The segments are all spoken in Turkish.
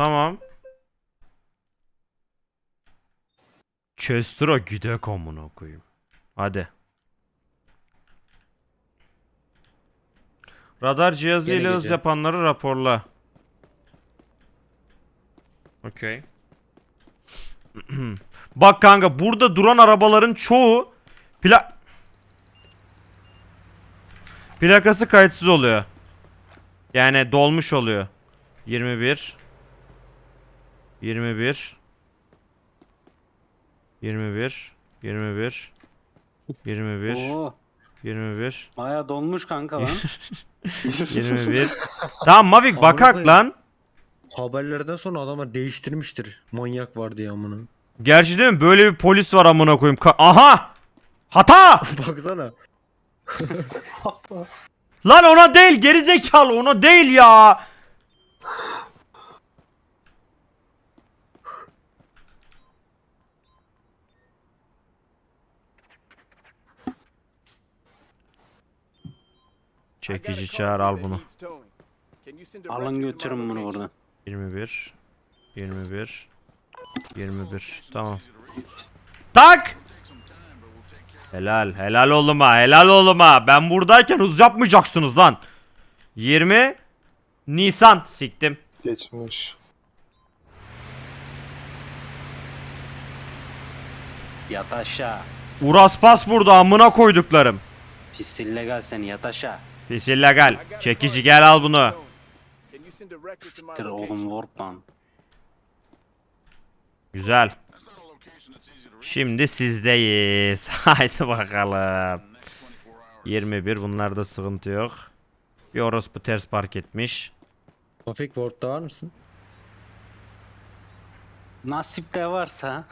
Tamam. Chester'a gidek amına koyayım. Hadi. Radar cihazı Gene ile hız gece. yapanları raporla. Okey. Bak kanka burada duran arabaların çoğu pla plakası kayıtsız oluyor. Yani dolmuş oluyor. 21 21 21 21 21 Oo, 21 baya donmuş kanka lan. 21 Tamam Mavik bakak lan. Haberlerden sonra adamlar değiştirmiştir. Manyak var diye amına. Gerçi değil mi? Böyle bir polis var amına koyayım. Ka- Aha! Hata! Baksana. Lan ona değil geri zekalı ona değil ya. Çekici çağır al bunu. Alın götürün bunu buradan. 21 21 21 tamam. Tak! Helal helal oğluma helal oğluma. Ben buradayken hız yapmayacaksınız lan. 20 Nisan siktim. Geçmiş. Yat aşağı. Uras pas burada amına koyduklarım. Pis illegal seni yat aşağı. Pis illegal. Çekici gel al bunu. Siktir oğlum warp lan. Güzel. Şimdi sizdeyiz. Haydi bakalım. 21 bunlarda sıkıntı yok. Bir orospu ters park etmiş. Mafik Word'da var mısın? Nasip de varsa.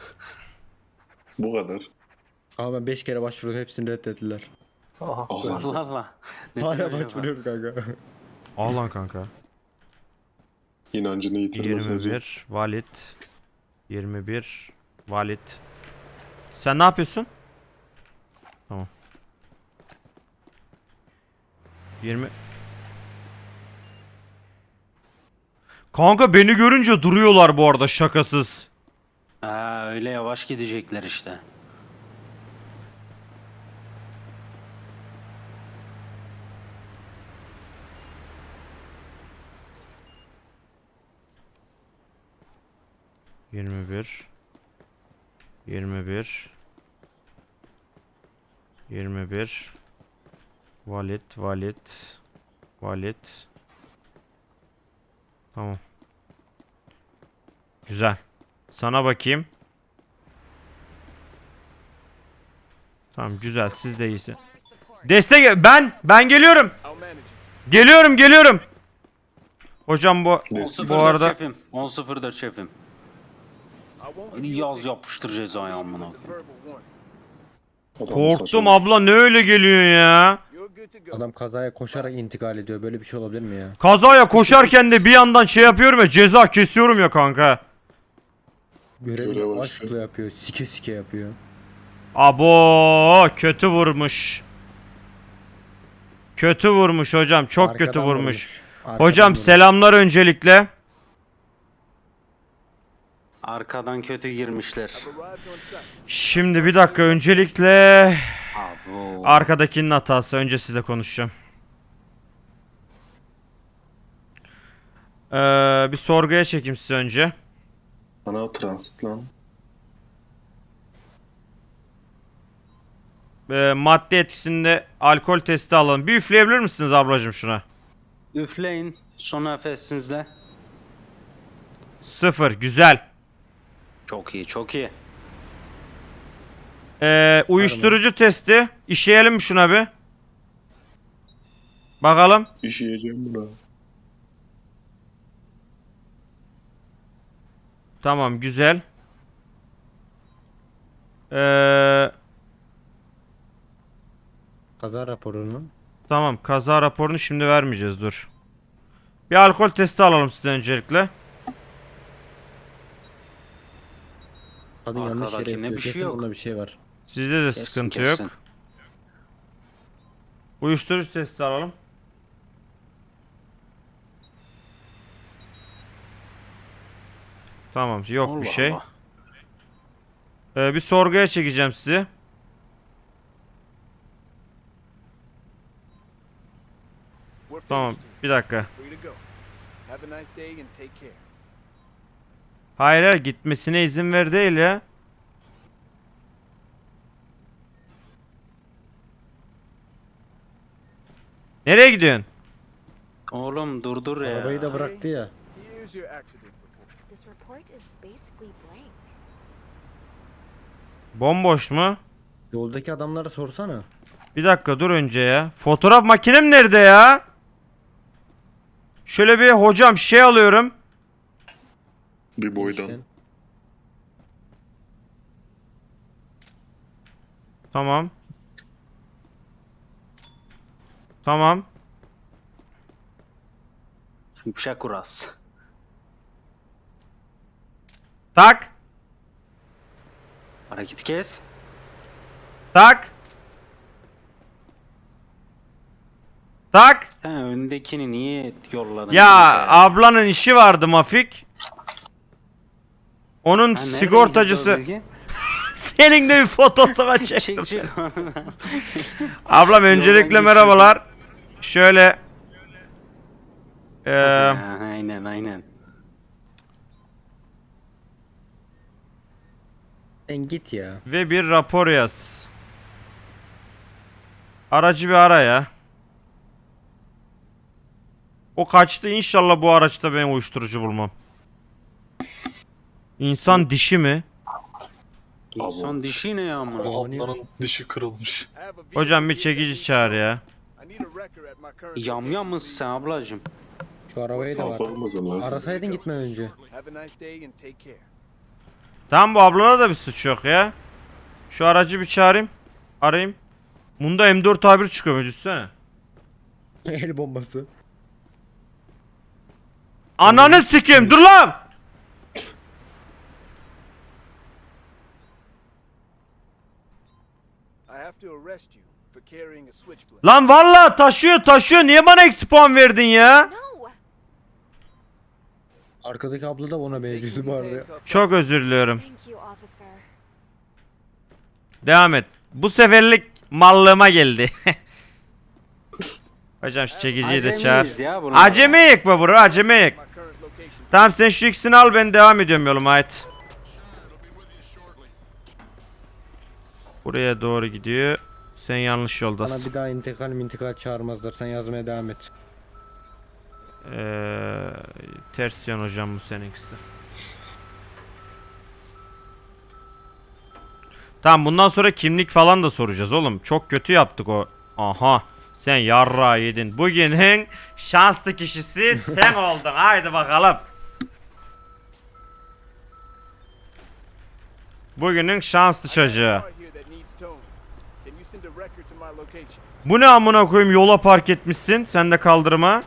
Bu kadar. Ama ben 5 kere başvurdum hepsini reddettiler. Allah. Allah Allah. Ne Hala diyor acaba? başvuruyorum kanka. Al lan kanka. İnancını yitirmez. 21 valid 21 valid Sen ne yapıyorsun? Tamam 20 Kanka beni görünce duruyorlar bu arada şakasız. Ha öyle yavaş gidecekler işte. Yirmi bir. Yirmi bir. Yirmi bir. Valid, valid. Valid. Tamam. Güzel. Sana bakayım. Tamam güzel siz de iyisin. Destek ben ben geliyorum. Geliyorum geliyorum. Hocam bu bu 10-0 arada şefim. 10-0 şefim. Yaz yapıştır cezayı amına koyayım. korktum abla ne öyle geliyor ya. Adam kazaya koşarak intikal ediyor. Böyle bir şey olabilir mi ya? Kazaya koşarken de bir yandan şey yapıyorum ya ceza kesiyorum ya kanka. Görev Görev aşkla aşkı. yapıyor. Sike sike yapıyor. Abo kötü vurmuş. Kötü vurmuş hocam çok kötü Arkadan vurmuş. Arkadan Hocam vurmuş. selamlar öncelikle. Arkadan kötü girmişler. Şimdi bir dakika öncelikle Abo. arkadakinin hatası öncesi de konuşacağım. Ee, bir sorguya çekeyim sizi önce. Ana transit lan. Ee, madde etkisinde alkol testi alalım. Bir üfleyebilir misiniz ablacığım şuna? Üfleyin. Son nefesinizle. Sıfır güzel. Çok iyi çok iyi. Ee, uyuşturucu testi. İşeyelim mi şuna bir? Bakalım. İşeyeceğim buna. Tamam güzel. Ee, Kaza raporunu. tamam kaza raporunu şimdi vermeyeceğiz dur. Bir alkol testi alalım sizden öncelikle. Kadın yanlış yere Arkadakinde bir şey Kesin yok. bunda bir şey var. Sizde de Kesin, sıkıntı kesin. yok. Uyuşturucu testi alalım. Tamam yok bir şey. Allah. Ee, bir sorguya çekeceğim sizi. Tamam bir dakika. Have a nice day and take care. Hayır hayır gitmesine izin ver değil ya. Nereye gidiyorsun? Oğlum durdur ya. Arabayı da bıraktı ya. Bomboş mu? Yoldaki adamlara sorsana. Bir dakika dur önce ya. Fotoğraf makinem nerede ya? Şöyle bir hocam şey alıyorum. Bir boydan. Tamam. Tamam. Şakuras. Tak. Hareketi kes. Tak. Tak. Sen öndekini niye yolladın? Ya ablanın işi vardı Mafik. Onun Ha, nereden sigortacısı. bilgi? Senin de bir Çek çektim. çek. Ablam öncelikle merhabalar. Şöyle Eee Ha, aynen aynen. Sen git ya. ve bir rapor yaz. Aracı bir ara ya. O kaçtı inşallah bu araçta ben uyuşturucu bulmam. İnsan dişi mi? İnsan dişi ne ya amına? Ablanın dişi kırılmış. Hocam bir çekici çağır ya. Yam yam mısın sen ablacım? Şu arabayı da var. Arasaydın gitme önce. Tamam bu ablana da bir suç yok ya. Şu aracı bir çağırayım. Arayayım. Bunda M4 A1 çıkıyor mu düşsene. El bombası. Ananı sikeyim dur lan. I have to arrest you for carrying a switchblade. Lan valla taşıyor taşıyor niye bana eksi puan verdin ya? Arkadaki abla da ona benziyordu bu arada. Çok özür diliyorum. Devam et. Bu seferlik mallığıma geldi. Hocam şu çekiciyi de çağır. Acemiyik bu bro location. Tamam sen şu ikisini al ben devam ediyorum yoluma ait. Buraya doğru gidiyor. Sen yanlış Bana yoldasın. bir daha intikal mintikal çağırmazlar. Sen yazmaya devam et. Ee, ters yan hocam bu seninkisi. Tamam bundan sonra kimlik falan da soracağız oğlum. Çok kötü yaptık o. Aha. Sen yarra yedin. Bugünün şanslı kişisi sen oldun. Haydi bakalım. Bugünün şanslı çocuğu. Car here that needs towing. Can you send a record to my location? Bu ne amına koyayım yola park etmişsin. Sen de kaldırıma.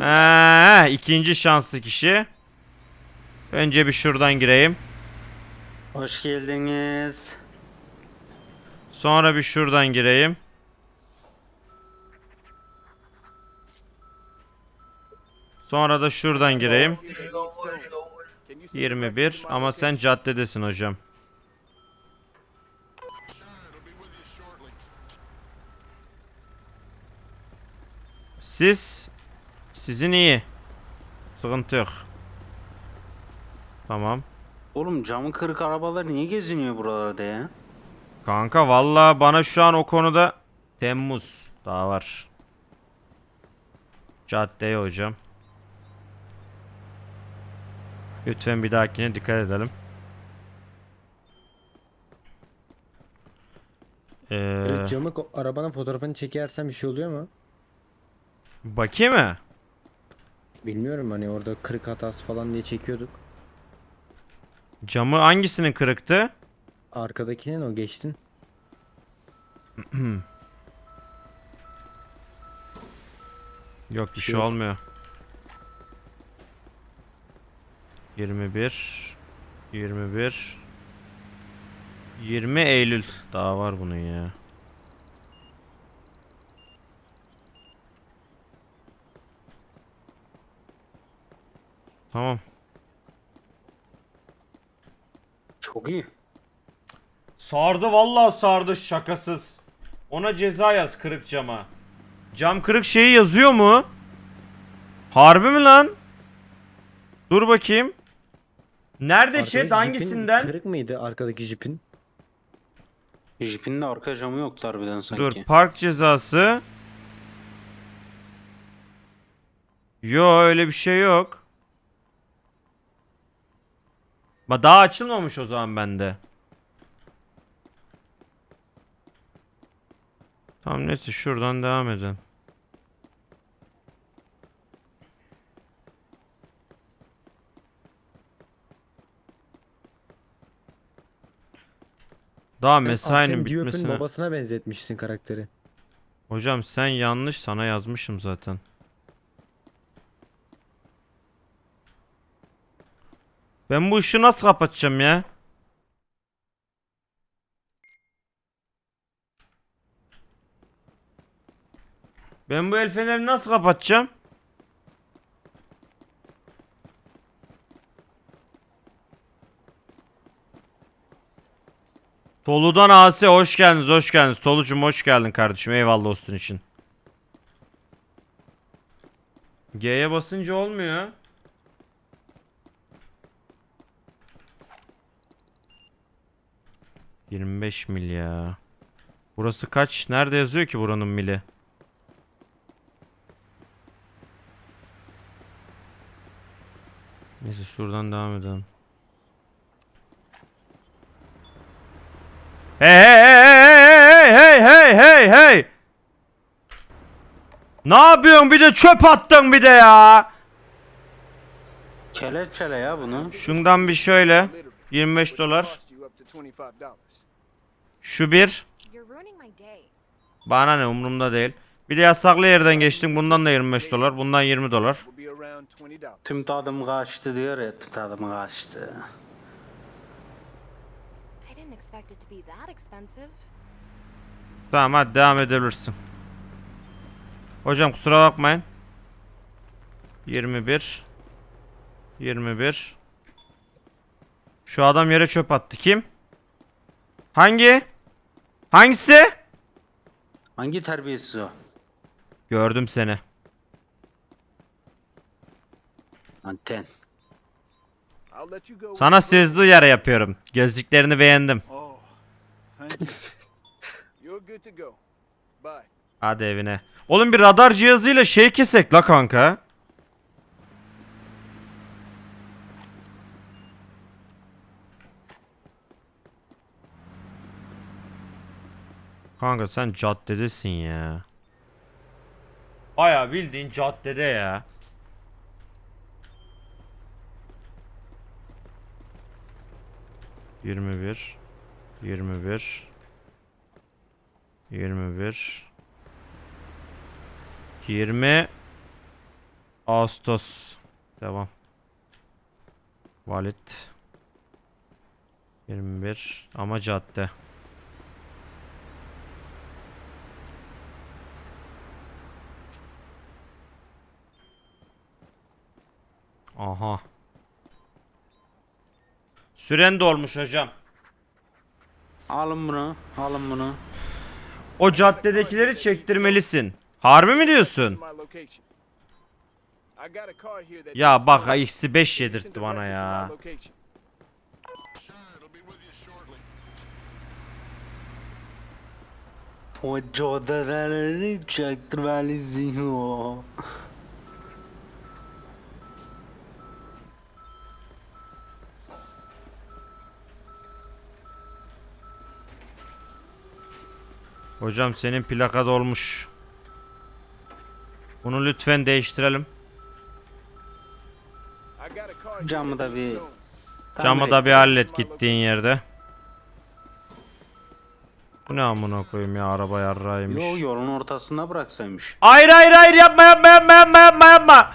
Ee, ikinci şanslı kişi. Önce bir şuradan gireyim. Hoş geldiniz. Sonra bir şuradan gireyim. Sonra da şuradan gireyim. Here that needs towing. Can you send a record 21 to my ama sen caddedesin hocam. Siz sizin iyi. Sıkıntı yok. Tamam. Oğlum camı kırık arabalar niye geziniyor buralarda ya? Kanka valla bana şu an o konuda Temmuz daha var. Caddeye hocam. Lütfen bir dahakine dikkat edelim. Ee, Böyle camı ko- arabanın fotoğrafını çekersen bir şey oluyor mu? Bakayım mı? Bilmiyorum hani orada kırık hatası falan diye çekiyorduk. Camı hangisinin kırıktı? Arkadakinin o geçtin. Yok bir şey şey yok. olmuyor. 21 21 20 Eylül daha var bunun ya. Tamam. Çok iyi. Sardı vallahi sardı şakasız. Ona ceza yaz kırık cama. Cam kırık şeyi yazıyor mu? Harbi mi lan? Dur bakayım. Nerede Arkadaki chat hangisinden? Kırık mıydı arkadaki jipin? Jipin de arka camı yoktu harbiden sanki. Dur park cezası. Yo öyle bir şey yok. Ba daha açılmamış o zaman bende. Tamam neyse şuradan devam edelim. Daha mesainin bitmesine. babasına benzetmişsin karakteri. Hocam sen yanlış sana yazmışım zaten. Ben bu ışığı nasıl kapatacağım ya? Ben bu el fenerini nasıl kapatacağım? Tolu'dan Asi hoş geldiniz hoş geldiniz. Tolucum hoş geldin kardeşim eyvallah olsun için. G'ye basınca olmuyor. ...25 mil ya. Burası kaç? Nerede yazıyor ki buranın mili? Neyse şuradan devam edelim. Hey hey hey hey hey hey hey hey. Ne yapıyorsun bir de çöp attın bir de ya. Kelepçele ya bunu. Şundan bir şöyle Literally, 25 which will dolar. Cost you up to $25. Şu bir bana ne umurumda değil. Bir de yasaklı yerden geçtim bundan da 25 dolar bundan 20 dolar. Will be around $20. Tüm tadım kaçtı diyor ya tüm tadım kaçtı. Tamam hadi devam edebilirsin. Hocam kusura bakmayın. 21 21 Şu adam yere çöp attı. Kim? Hangi? Hangisi? Hangi terbiyesiz o? Gördüm seni. Anten. Sana sezli uyarı yapıyorum. Gözlüklerini beğendim. Oh, thank you. You're good to go. Bye. Hadi evine. Oğlum bir radar cihazıyla şey kesek la kanka. Kanka sen caddedesin ya. Baya bildiğin caddede ya. Yirmi bir. Yirmi bir. Yirmi bir. 20 Ağustos devam Valit 21 ama cadde Aha Süren dolmuş hocam Alın bunu. Alın bunu. O caddedekileri çektirmelisin Harbi mi diyorsun? Ya bak towing. eksi 5 Can you send yedirtti a bana ya? O caddeleri çektirmelisin Hocam senin plaka dolmuş. Bunu lütfen değiştirelim. Camı da bir-. Camı da bir hallet gittiğin yerde. Bu ne amına koyayım ya araba yarrağıymış. Yo yolun ortasında bıraksaymış. Hayır hayır hayır yapma yapma yapma yapma yapma yapma.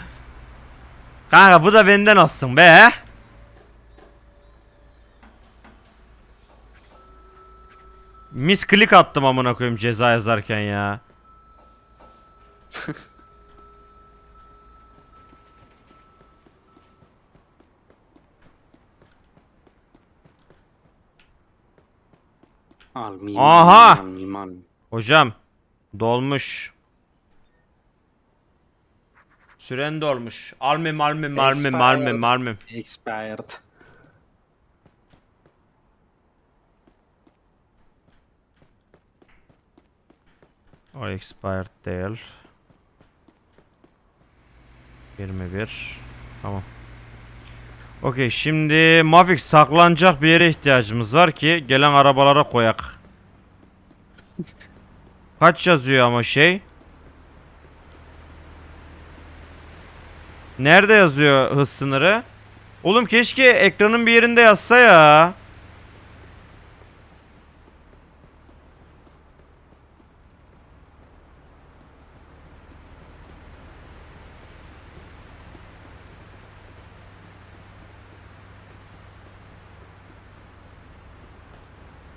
Kanka bu da benden olsun be. Mis klik attım amına koyayım ceza yazarken ya. Almayayım. Aha! Almayayım, almayayım. Hocam dolmuş. Süren dolmuş. Almim almim almim almim almim. Expired. O expired değil. 21. Tamam. Okey şimdi Mavik saklanacak bir yere ihtiyacımız var ki gelen arabalara koyak. Kaç yazıyor ama şey? Nerede yazıyor hız sınırı? Oğlum keşke ekranın bir yerinde yazsa ya.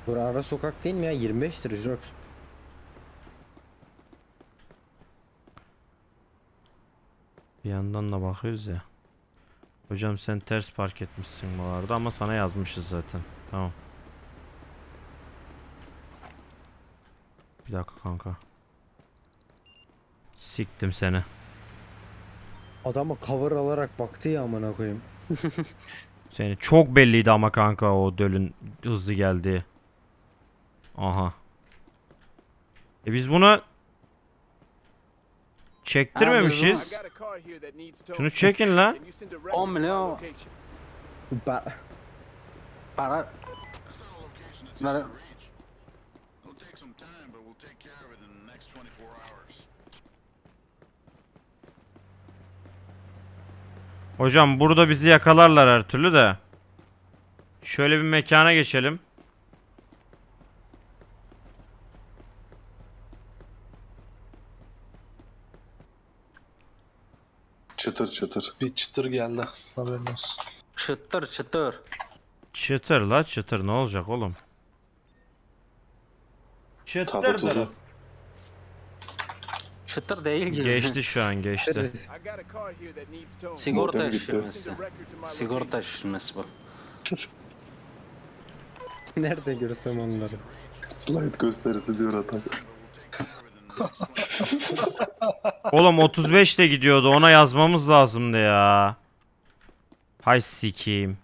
Bura ara sokak değil mi ya? 25'tir Jirox. Bir yandan da bakıyoruz ya. Hocam sen ters park etmişsin bu arada ama sana yazmışız zaten. Tamam. Bir dakika kanka. Siktim seni. Adama cover alarak baktı ya amına koyayım. Seni çok belliydi ama kanka o dölün hızlı geldiği. Aha. E biz bunu çektirmemişiz. Şunu çekin lan. Can you send a record On to my milyon. location? Ba Para. Para. It'll take some time, but we'll take care of it in the next 24 hours. Hocam burada bizi yakalarlar her türlü de. Şöyle bir mekana geçelim. Çıtır çıtır. Bir çıtır geldi. Haberin olsun. Çıtır çıtır. Çıtır la çıtır ne olacak oğlum? Tadı tuzu. Çıtır değil gibi. Geçti şu an geçti. Sigorta Modem gitti. şişirmesi. Sigorta şişirmesi bu. nerede görsem onları. Slide gösterisi diyor adam. Oğlum 35 de gidiyordu ona yazmamız lazımdı ya. Hay sikeyim.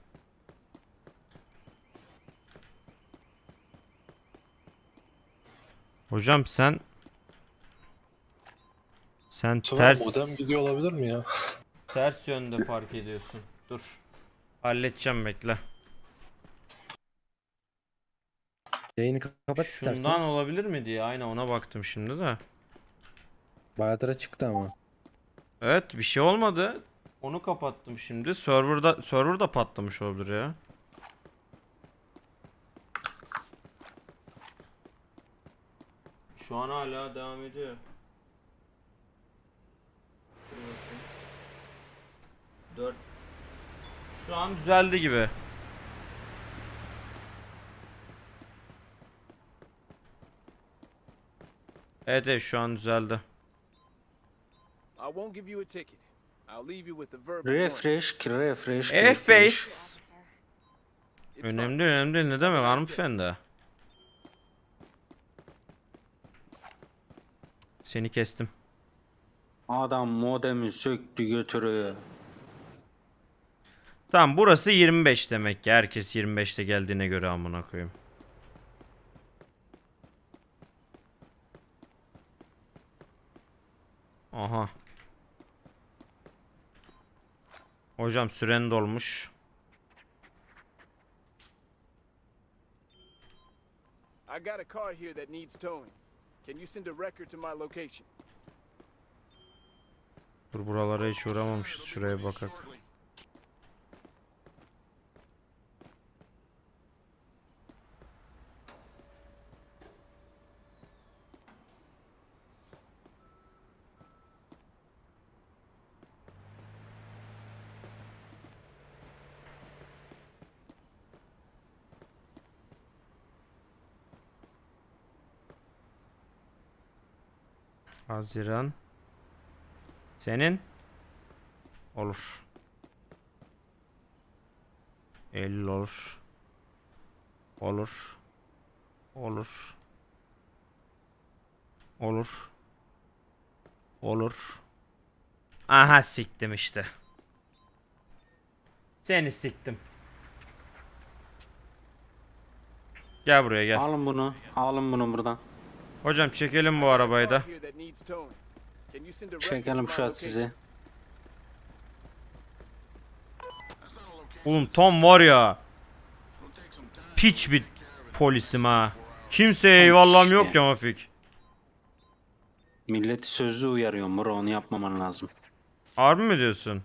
Hocam sen sen sefer ters modem gidiyor olabilir mi ya? ters yönde park ediyorsun. Dur. Halledeceğim bekle. Yayını kapat istersen. Şundan olabilir mi diye aynen ona baktım şimdi de. Bayağıdır çıktı ama. Evet bir şey olmadı. Onu kapattım şimdi. Serverda server da patlamış olabilir ya. Şu an hala devam ediyor. Dur bakayım. Dört. Şu an düzeldi gibi. Evet evet şu an düzeldi. I won't give you a ticket. I'll leave you with the verbal warning. Refresh, refresh, ki F5. refresh. Officer. It's fine. Önemli önemli ne demek hanımefendi? Seni kestim. Adam modemi söktü götürüyor. Tamam burası 25 demek ki. Herkes 25'te geldiğine göre amına koyayım. Aha. Hocam süren dolmuş. I got a car here that needs towing. Can you send a record to my location? Dur buralara hiç uğramamışız. Şuraya bakak. Haziran. Senin? Olur. Eylül olur. Olur. Olur. Olur. Olur. Aha siktim işte. Seni siktim. Gel buraya gel. Alın bunu. Alın bunu buradan. Hocam çekelim bu arabayı da. Çekelim şu an sizi. Oğlum Tom var ya. Piç bir polisim ha. Kimseye eyvallahım yok ya Mafik. Milleti sözlü uyarıyorum bro onu yapmaman lazım. Harbi mi diyorsun?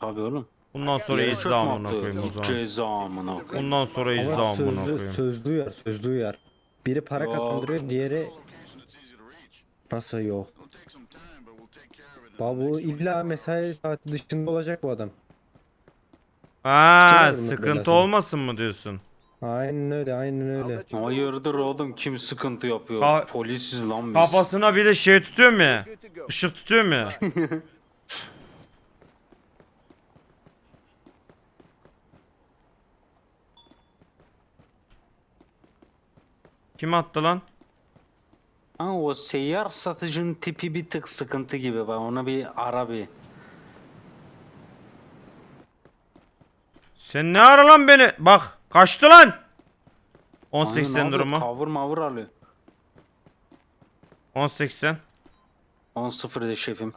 Tabii oğlum. Bundan sonra attı. koyayım o zaman. Ceza amına koyayım. Bundan sonra sözlü, koyayım. sözlü uyar, sözlü uyar. Biri para Yok. kazandırıyor, diğeri nasıl yok. Baba bu illa mesai saati dışında olacak bu adam. Ha, Çıkarırım sıkıntı belasını. olmasın mı diyorsun? Aynen öyle, aynen öyle. Hayırdır oğlum kim sıkıntı yapıyor? Ka- Polisiz lan biz. Kafasına bir de şey tutuyor mu ya? Işık tutuyor mu ya? Kim attı lan? Ha, o seyyar satıcının tipi bir tık sıkıntı gibi. Bak ona bir ara bir. Sen ne ara lan beni? Bak kaçtı lan. Aynen 10.80 abi, durumu. Cover mavur alıyor. 10.80. 10-0 de şefim.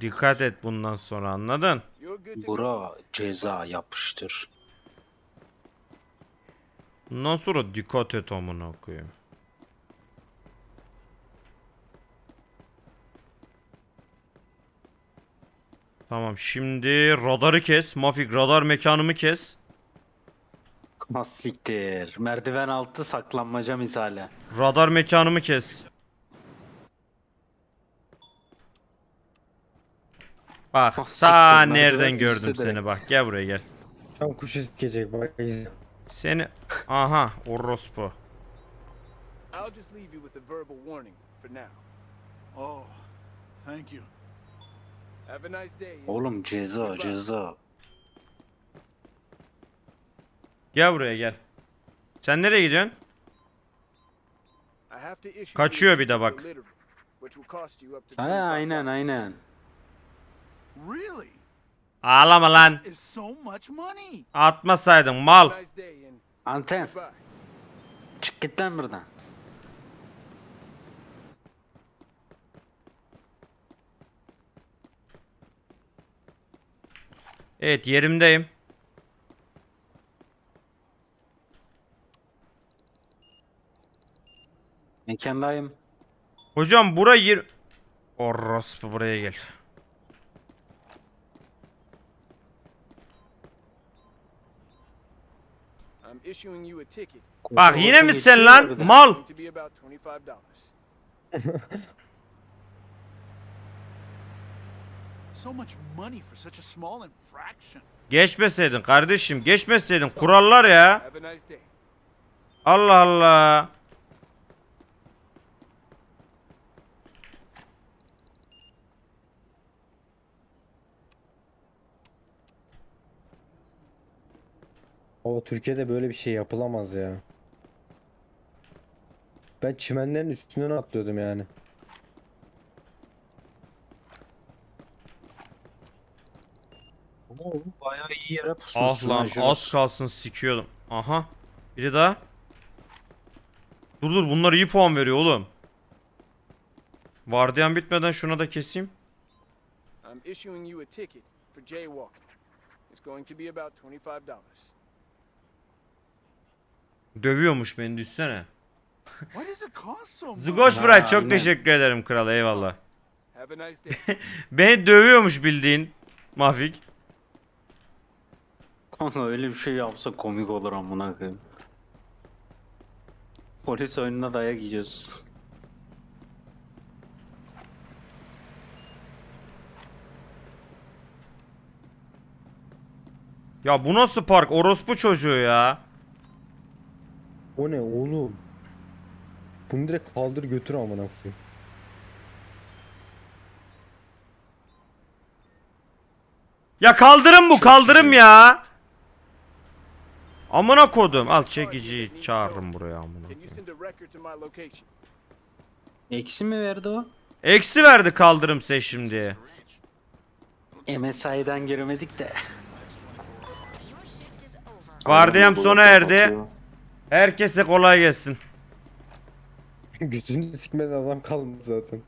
Dikkat et bundan sonra anladın? Bura ceza yapıştır. Bundan sonra dikkat et amına koyayım. Tamam şimdi radarı kes. Mafik radar mekanımı kes. Ha siktir. Merdiven altı saklanmaca misali. Radar mekanımı kes. Bak Ah, siktir, ta merdiven nereden gördüm direkt. seni bak gel buraya gel. Tam kuşu sikecek bak izle. Seni aha orospu. I'll just leave you with the verbal warning for now. Oh, thank you. Have a nice day. Oğlum ceza ceza. Gel buraya gel. Sen nereye gidiyorsun? I have to issue you Kaçıyor a bir de bak. littering, which will cost you up to Ha 25 aynen aynen. Really? Ağlama lan. Atmasaydın mal. Anten. Çık git lan buradan. Evet yerimdeyim. Mekandayım. Hocam bura yer... Orospu buraya gel. I'm issuing you a ticket. Bak yine mi sen lan? Mal. Going to be about $25. So much money for such a small infraction. Geçmeseydin kardeşim geçmeseydin kurallar ya. Allah Allah. O Türkiye'de böyle bir şey yapılamaz ya. Ben çimenlerin üstünden atlıyordum yani. Ama oğlum bayağı iyi yere Ah pusmuşsun. lan ha, Jules. az kalsın sikiyordum. Aha. Biri daha. Dur dur bunlar iyi puan veriyor oğlum. Vardiyan bitmeden şuna da keseyim. I'm issuing you a ticket for jaywalking. It's going to be about $25. Dövüyormuş beni düşsene. Zgoş Bright çok aynen. teşekkür ederim kral eyvallah. Beni dövüyormuş bildiğin. Mafik. Kanka öyle bir şey yapsa komik olur amına koyayım. Polis oyununa dayak yiyeceğiz. Ya bu nasıl park? Orospu çocuğu ya. O ne oğlum? Bunu direkt kaldır götür amına koyayım. Ya kaldırım bu kaldırım ya. Amına kodum. Al çekiciyi çağırırım buraya amına. Koyayım. Eksi mi verdi o? Eksi verdi kaldırım sen şimdi. MSI'den giremedik de. Vardiyam Adam sona erdi. Herkese kolay gelsin. Gözünü sikmeden adam kalmadı zaten.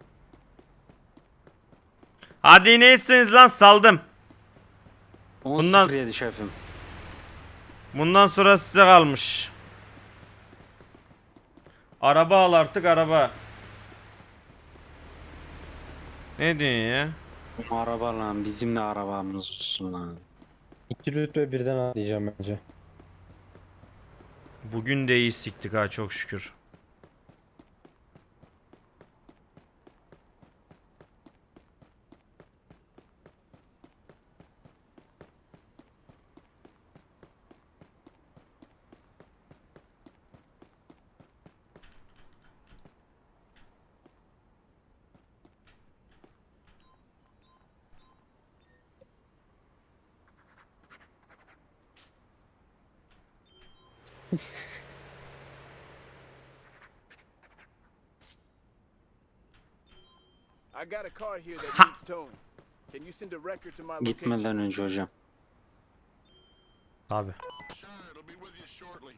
Hadi neysiniz lan saldım. 10 Bundan- 07 şefim. Bundan sonra size kalmış. Araba al artık araba. Ne diyorsun ya? Bu araba lan bizim de arabamız olsun lan. İki rütbe birden atlayacağım bence. Bugün de iyi siktik ha çok şükür. I got a car here that needs towing. Can you send a record to my location? Gitmeden önce hocam. Tabi. Sure, it'll be with you shortly.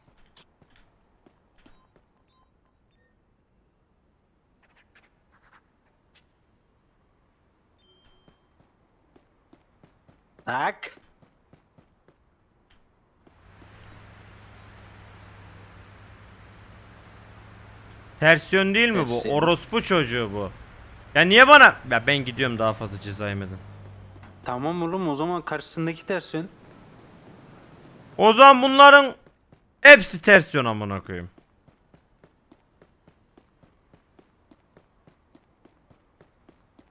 Tak. Ters yön değil mi bu? Orospu çocuğu bu. Ya niye bana? Ya ben gidiyorum daha fazla ceza yemedim. Tamam oğlum o zaman karşısındaki ters yön. O zaman bunların hepsi ters yön amına koyayım.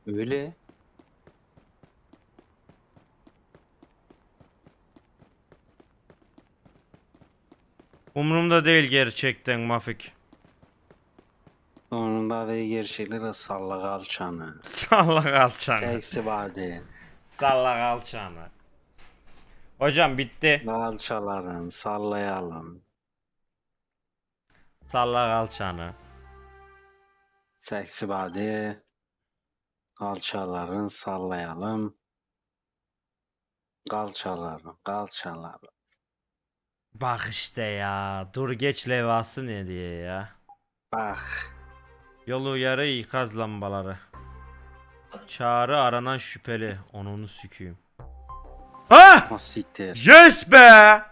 Öyle. Umurumda değil gerçekten Mafik. Gerçekleri salla kalçanı. Salla kalçanı. Seksi body. Salla kalçanı. Hocam bitti. Kalçaların sallayalım. Salla kalçanı. Seksi body. Kalçaların sallayalım. Kalçaların, kalçaların. Bak işte ya. Dur geç levhası ne diye ya. Bak. Yol uyarı ikaz lambaları. Çağrı aranan şüpheli. Onunu süküyüm. Ha! Nasıl siktir. Yes be!